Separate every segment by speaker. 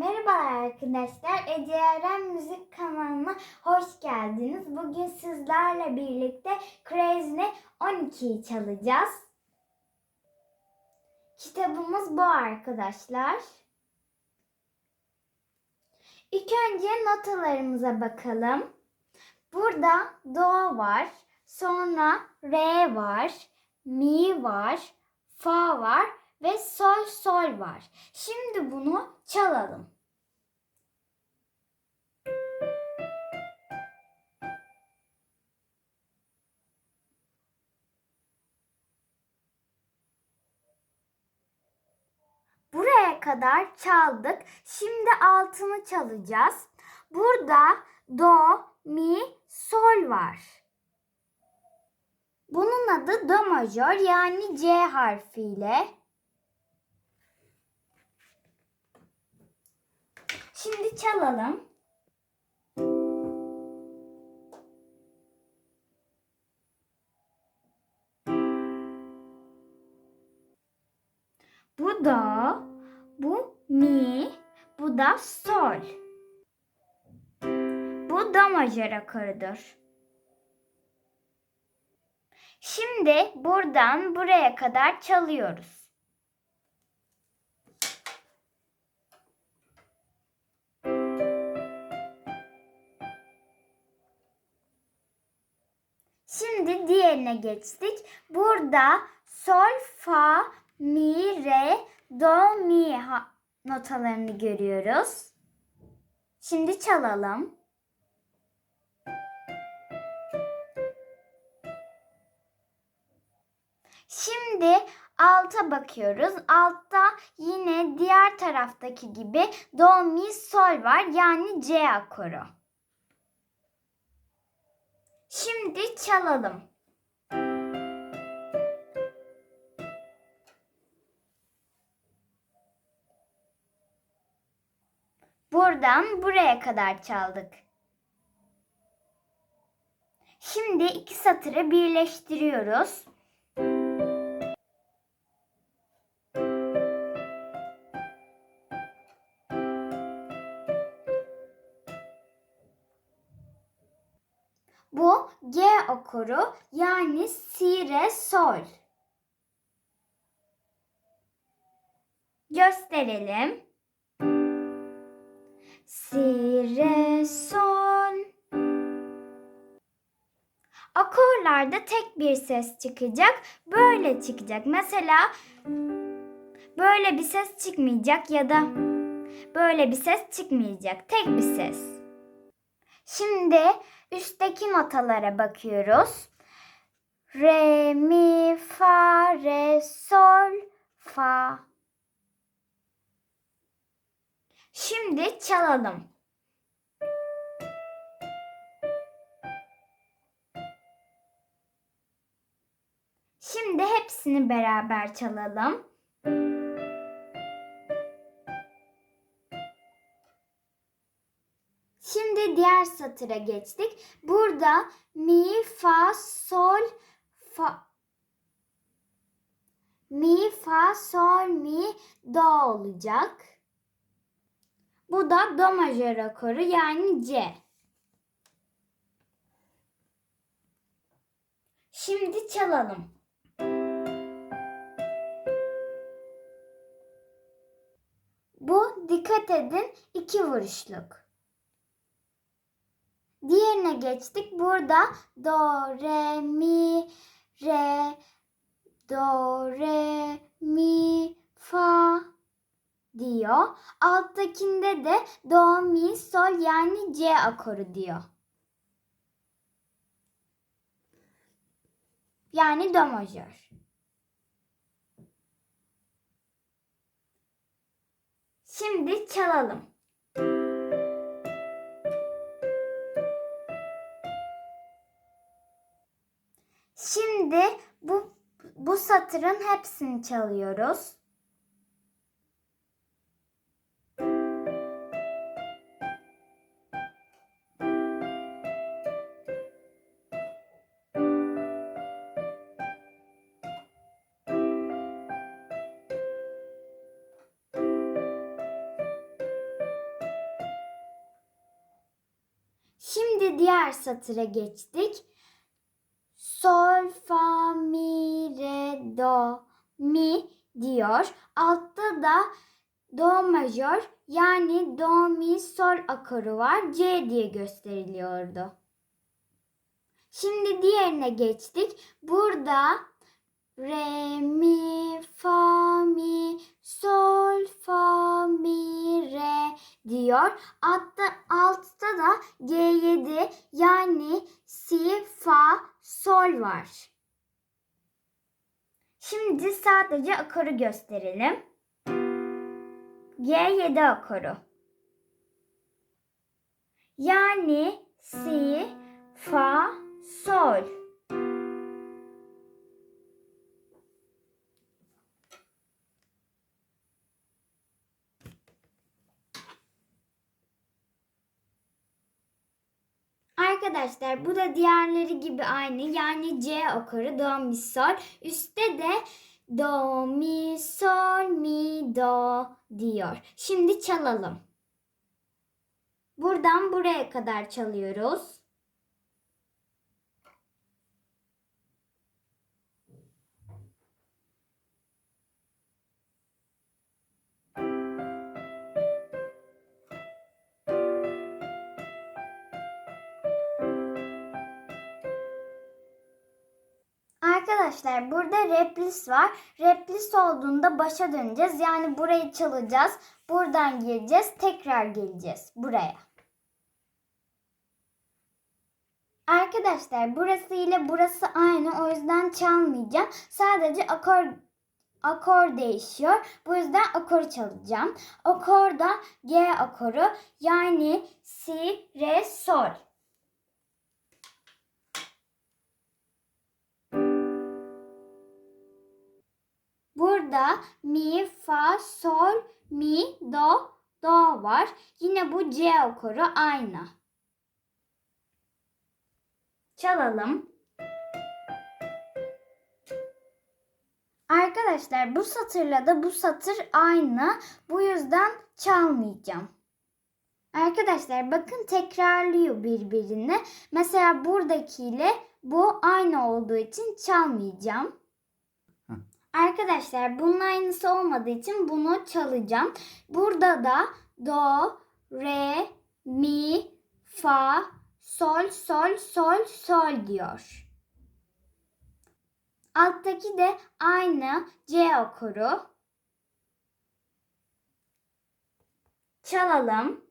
Speaker 1: Merhaba arkadaşlar. Ece Eren Müzik kanalına hoş geldiniz. Bugün sizlerle birlikte Crazy 12'yi çalacağız. Kitabımız bu arkadaşlar. İlk önce notalarımıza bakalım. Burada Do var, sonra Re var, Mi var, Fa var ve Sol Sol var. Şimdi bunu çalalım. Buraya kadar çaldık. Şimdi altını çalacağız. Burada do, mi, sol var. Bunun adı do majör yani C harfiyle. Şimdi çalalım. Bu da, bu mi, bu da sol. Bu da majör akorudur. Şimdi buradan buraya kadar çalıyoruz. Diğerine geçtik. Burada sol, fa, mi, re, do, mi notalarını görüyoruz. Şimdi çalalım. Şimdi alta bakıyoruz. Altta yine diğer taraftaki gibi do, mi, sol var. Yani C akoru. Şimdi çalalım. Buradan buraya kadar çaldık. Şimdi iki satırı birleştiriyoruz. Bu G okuru yani si re sol. Gösterelim. Si re sol. Akorlarda tek bir ses çıkacak. Böyle çıkacak. Mesela böyle bir ses çıkmayacak ya da böyle bir ses çıkmayacak. Tek bir ses. Şimdi üstteki notalara bakıyoruz. Re, mi, fa, re, sol, fa. Şimdi çalalım. Şimdi hepsini beraber çalalım. Şimdi diğer satıra geçtik. Burada mi, fa, sol, fa mi, fa, sol, mi, do olacak. Bu da do majör akoru yani C. Şimdi çalalım. Bu dikkat edin iki vuruşluk. Diğerine geçtik. Burada do, re, mi, re, do, re, mi, fa diyor. Alttakinde de do, mi, sol yani C akoru diyor. Yani do majör. Şimdi çalalım. Şimdi bu bu satırın hepsini çalıyoruz. Diğer satıra geçtik. Sol, fa, mi, re, do, mi diyor. Altta da do majör yani do, mi, sol akoru var. C diye gösteriliyordu. Şimdi diğerine geçtik. Burada re, mi, fa, mi, sol, fa, mi, re diyor. Altta, altta da G7 yani si, fa, sol var. Şimdi sadece akoru gösterelim. G7 akoru. Yani si, fa, sol. Arkadaşlar bu da diğerleri gibi aynı. Yani C akoru do mi sol. Üstte de do mi sol mi do diyor. Şimdi çalalım. Buradan buraya kadar çalıyoruz. Arkadaşlar burada replis var. Replis olduğunda başa döneceğiz. Yani burayı çalacağız. Buradan gireceğiz. Tekrar geleceğiz buraya. Arkadaşlar burası ile burası aynı. O yüzden çalmayacağım. Sadece akor akor değişiyor. Bu yüzden akoru çalacağım. Akor da G akoru. Yani si, re, sol. Burada mi, fa, sol, mi, do, do var. Yine bu C akoru aynı. Çalalım. Arkadaşlar bu satırla da bu satır aynı. Bu yüzden çalmayacağım. Arkadaşlar bakın tekrarlıyor birbirini. Mesela buradakiyle bu aynı olduğu için çalmayacağım. Arkadaşlar bunun aynısı olmadığı için bunu çalacağım. Burada da do, re, mi, fa, sol, sol, sol, sol diyor. Alttaki de aynı C akoru. Çalalım.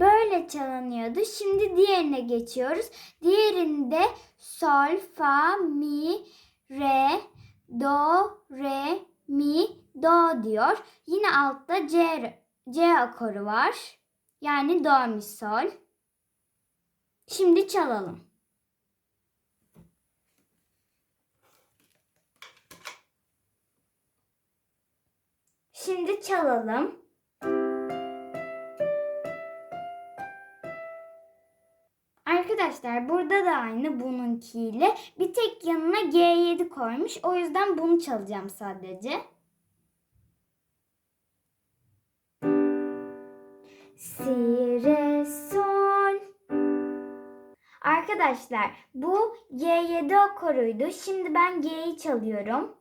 Speaker 1: Böyle çalınıyordu. Şimdi diğerine geçiyoruz. Diğerinde sol, fa, mi, re, do, re, mi, do diyor. Yine altta C, C akoru var. Yani do, mi, sol. Şimdi çalalım. Şimdi çalalım. Arkadaşlar burada da aynı bununkiyle. Bir tek yanına G7 koymuş. O yüzden bunu çalacağım sadece. Si, re, sol. Arkadaşlar bu G7 akoruydu. Şimdi ben G'yi çalıyorum.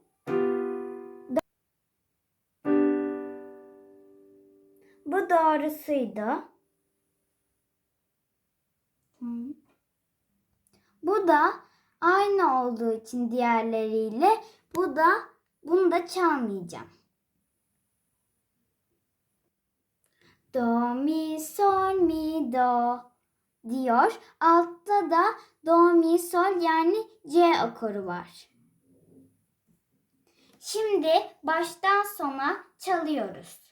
Speaker 1: Bu doğrusuydu. Bu da aynı olduğu için diğerleriyle bu da bunu da çalmayacağım. Do, mi, sol, mi, do diyor. Altta da do, mi, sol yani C akoru var. Şimdi baştan sona çalıyoruz.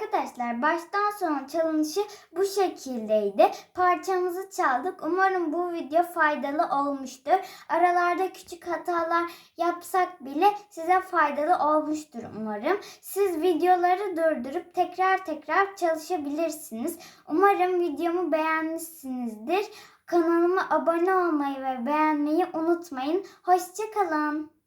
Speaker 1: Arkadaşlar baştan sona challenge'ı bu şekildeydi. Parçamızı çaldık. Umarım bu video faydalı olmuştur. Aralarda küçük hatalar yapsak bile size faydalı olmuştur umarım. Siz videoları durdurup tekrar tekrar çalışabilirsiniz. Umarım videomu beğenmişsinizdir. Kanalıma abone olmayı ve beğenmeyi unutmayın. Hoşçakalın.